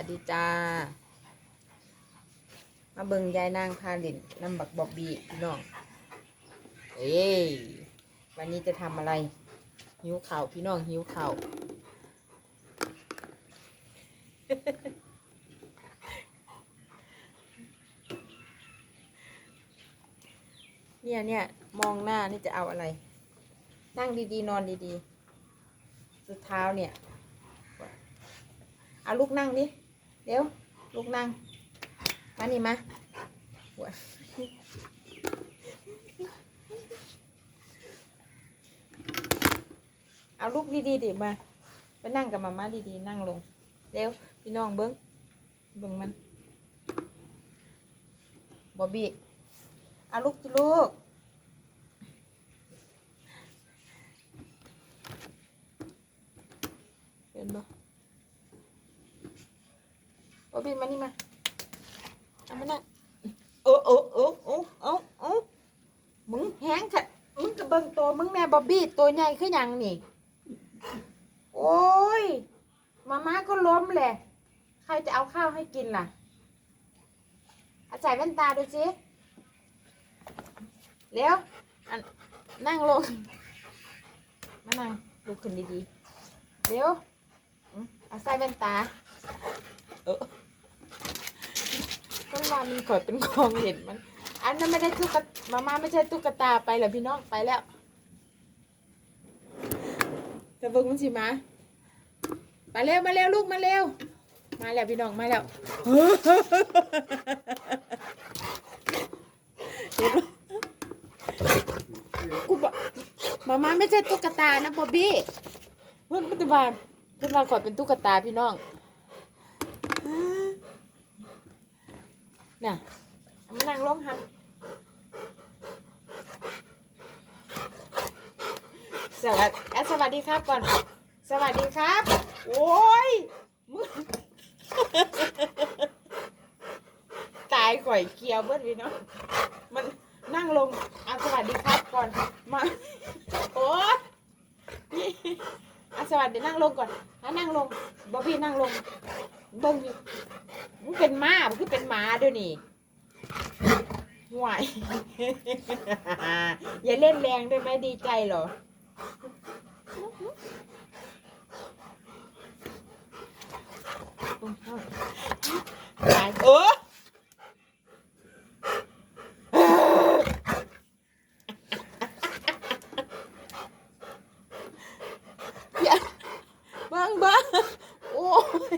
วัสดีจ้า มาเบิ่งยายนางพาลินน้ำบักบอบบี้พี่น้อง เอ้ยวันนี้จะทำอะไร หิวข่าวพี่น้องหิวข่าวเนี่ยเนี่ยมองหน้านี่จะเอาอะไร นั่งดีๆ นอนดีๆ สุดเท้าเนี่ย เอาลูกนั่งดิ เดี๋ยวลูกนั่ง มานี่มาหัวเอาลูกดีๆดิมา ไปนั่งกับมาม่าดีๆ นั่งลง เร็ว พี่น้องเบิ้งเบิ้งมันบอบบี้เอาลูกจิลูกเห็นบ่บ อบบี้มานี่มาเอามานั่งโอ้โอ้โอ้โอ้โอ้โอ้มึงแห้งค่ะมึงกระเบิงตัวมึงแม่บอบบี้ตัวใหญ่ขึ้นยังนี่ โอ้ยมาม่าก็ล้มแหละ ใครจะเอาข้าวให้กินล่ะเอาใส่แว่นตาดูสิเร็วนั่งลง มานั่งดูขึ้นดีๆ เร็วอืมเอาใส่แว่นตาเออ ว่ามีข่อยเป็นกองเห็นมัน อันนั้นไม่ได้ตุ๊กตามาม่าไม่ใช่ตุ๊กตาไปเหรอพี่น้องไปแล้วจะเบิ่งมันสิมา มาเร็วมาเร็วลูกมาเร็ว มาแล้วพี่น้องมาแล้วเห็นปะกูบอกมาม่าไม่ใช่ตุ๊กตานะบอบบี้เพื่อนปัจจุบันเพื่อนเราขอยเป็นตุ๊กตาพี่น้อง น่ะมานั่งลงหันสวัสดีอะสวัสดีครับก่อน สวัสดีครับ โอ้ยมึงตายข่อยเคียวเบิ้ลพี่น้องมันนั่งลงอะสวัสดีครับก่อนมาโอ้ยนี่อะสวัสดีนั่งลงก่อนอะนั่งลงบอบบี้นั่งลงเบิ้งอยู่ มึงเป็นหมามึงคือเป็นหมาเดี๋ยวนี้ห่วย อย่าเล่นแรงด้วยไหมดีใจเหรอ ตายเอออย่าเบังเบังโอ้ย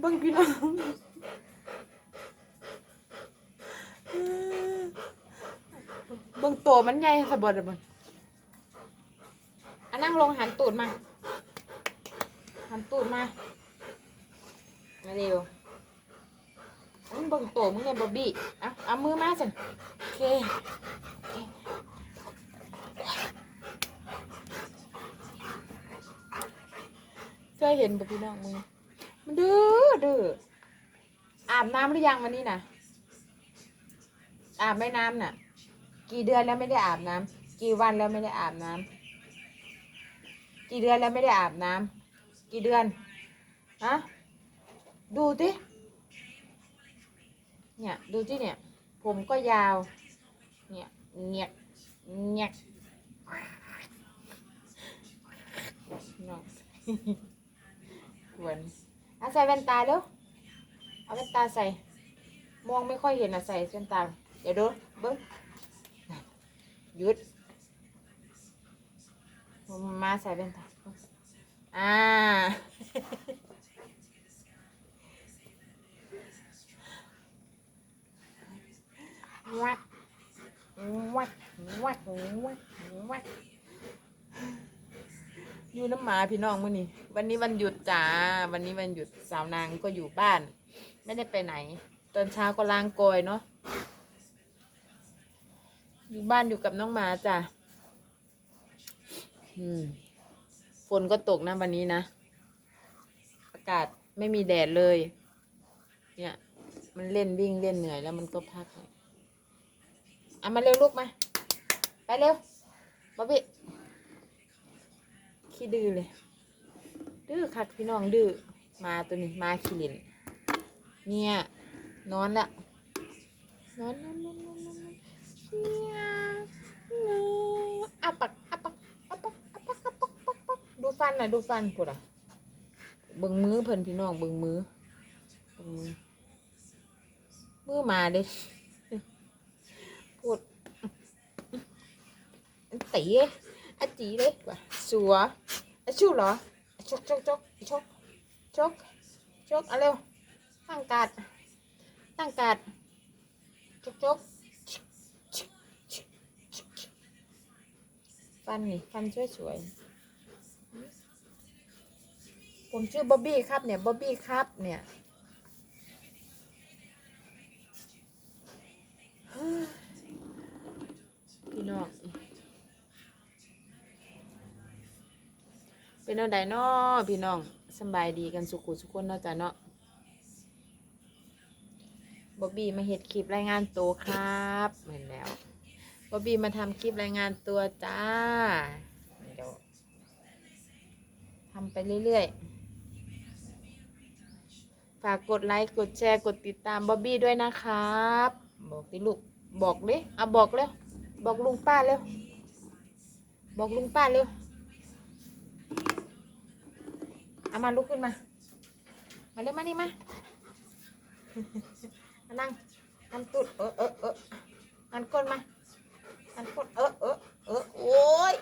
เบังพี่น้องเบังตัวมันใหญ่สะบัดเลยมันอันนั่งลงหันตูดมา หันตูดมามาเร็วมึงเบิ่งโตมึงเนี่ยบอบบี้เอาเอามือมาสิโอเคโอเคเคยเห็นแบบพี่น้องมึงมันดื้อ ดื้ออาบน้ำหรือยังวันนี้นะอาบไม่น้ำน่ะ กี่เดือนแล้วไม่ได้อาบน้ำกี่วันแล้วไม่ได้อาบน้ำกี่เดือนแล้วไม่ได้อาบน้ำกี่เดือนฮะดูสิเนี่ยดูสิเนี่ย ผมก็ยาว เนี่ยเงียบเงียบน้องกวน เอาใส่แว่นตาเร็วเอาแว่นตาใส่ มองไม่ค่อยเห็นอะใส่แว่นตา เดี๋ยวดูเบิ้งหยุด มาใส่แว่นตา อ่า วัดวัดวัดวัดวัด อยู่น้ำหมาพี่น้องมื่อนี้วันนี้วันหยุดจ้าวันนี้วันหยุดสาวนางก็อยู่บ้าน ไม่ได้ไปไหน ตอนเช้าก็ล้างโกยเนาะอยู่บ้านอยู่กับน้องหมาจ้ะอืมฝนก็ตกนะวันนี้นะอากาศไม่มีแดดเลย เนี่ย มันเล่นวิ่งเล่นเหนื่อยแล้วมันก็พักเอามาเร็วลูกมา ไปเร็วบ๊อบบี้ ขี้ดื้อเลย ดื้อคักพี่น้องดื้อมาตัวนี้มาขี้ลินเนี่ยนอนละนอนนอนนอนนอนนอนเนี่ยนอาปักอาปักอาปักอาปักอาปักปักปักดูฟันน่ะดูฟันกูอะเบิ่งมือเพิ่นพี่น้องเบิ่งมือเบิ่งมือมือมาเด้พูดตี อจีเลยว่ะสัวอะชูเหรอชกชกชกชกชกชกเอาเร็วตั้งการดตั้งการดชกชกฟันนี่ฟันสวยสวยผมชื่อบ๊อบบี้ครับเนี่ยบ๊อบบี้ครับเนี่ย พี่น้อง เป็นเอาใดเนาะพี่น้องสบายดีกันสุขุสุขคนเนาะจ้ะเนาะบอบบี้มาเฮ็ดคลิปรายงานตัวครับเหมือนแล้วบอบบี้มาทำคลิปรายงานตัวจ้าเดี๋ยวทำไปเรื่อยๆ ฝากกดไลค์กดแชร์กดติดตามบอบบี้ด้วยนะครับ บอกดิลูกบอกดิเอาบอกเร็วบอกลุงป้าเร็วบอกลุงป้าเร็ว เอามาลุกขึ้นมา มาเร็วมานี่มามานั่งหันตุดเออเออเออหันก้นมาหันก้นเออเออเออโอ้ย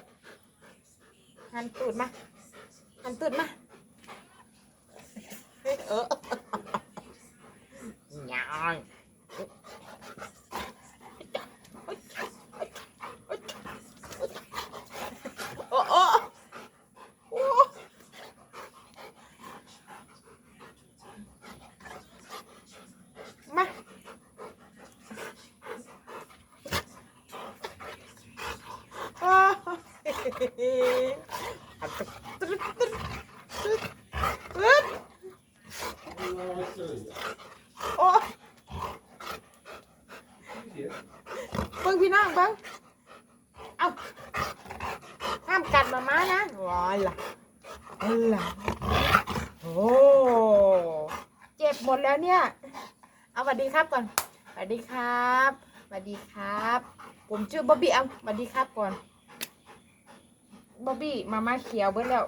หันตูดมาหันตูดมาเออยังโอ้โอ้โอ้ มา อ่าอัดตึ๊ดตึ๊ดตึ๊ดตึ๊ดตึ๊ด โอ้เบิ่งพี่น้องเบิ่งเอาห้ามกัดมาม้านะว้ายล่ะเอาล่ะโอ้เจ็บหมดแล้วเนี่ย เอาสวัสดีครับก่อนสวัสดีครับสวัสดีครับ ผมชื่อบ๊อบบี้เอาสวัสดีครับก่อน บ๊อบบี้มาม่าเขียวเบิ้แล้ว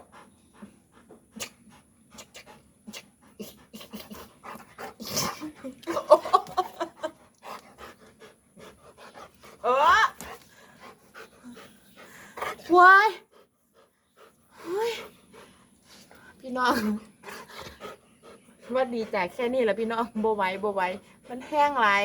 เออวายเฮ้ยพี่น้องว่าดีใจแค่นี้แหละพี่น้องโบไหว้โบไหว้มันแห้งหลาย